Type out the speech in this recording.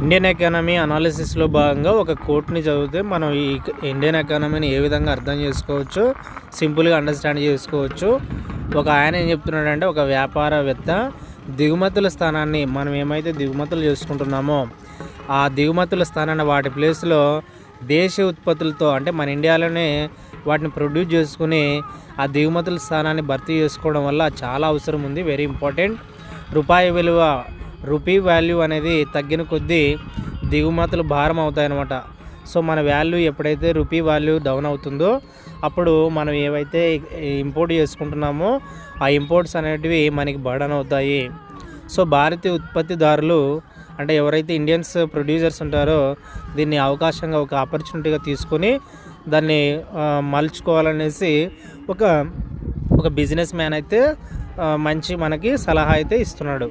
Indian economy అనాలిసిస్లో భాగంగా ఒక కోట్ని చదివితే మనం ఈ ఇండియన్ ఎకానమీని ఏ విధంగా అర్థం చేసుకోవచ్చు సింపుల్గా అండర్స్టాండ్ చేసుకోవచ్చు. ఒక ఆయన ఏం చెప్తున్నాడంటే ఒక వ్యాపారవేత్త దిగుమతుల స్థానాన్ని మనం ఏమైతే దిగుమతులు చేసుకుంటున్నామో ఆ దిగుమతుల స్థానాన్ని వాటి ప్లేస్లో దేశ ఉత్పత్తులతో అంటే మన ఇండియాలోనే వాటిని ప్రొడ్యూస్ చేసుకుని ఆ దిగుమతుల స్థానాన్ని భర్తీ చేసుకోవడం వల్ల చాలా అవసరం ఉంది. వెరీ ఇంపార్టెంట్ రూపాయి విలువ రూపీ వాల్యూ అనేది తగ్గిన కొద్దీ దిగుమతులు భారం అవుతాయన్నమాట. సో మన వాల్యూ ఎప్పుడైతే రూపీ వాల్యూ డౌన్ అవుతుందో అప్పుడు మనం ఏవైతే ఇంపోర్ట్ చేసుకుంటున్నామో ఆ ఇంపోర్ట్స్ అనేటివి మనకి బర్డన్ అవుతాయి. సో భారతీయ ఉత్పత్తిదారులు అంటే ఎవరైతే ఇండియన్స్ ప్రొడ్యూసర్స్ ఉంటారో దీన్ని అవకాశంగా ఒక ఆపర్చునిటీగా తీసుకొని దాన్ని మలుచుకోవాలనేసి ఒక ఒక బిజినెస్ మ్యాన్ అయితే మంచి మనకి సలహా అయితే ఇస్తున్నాడు.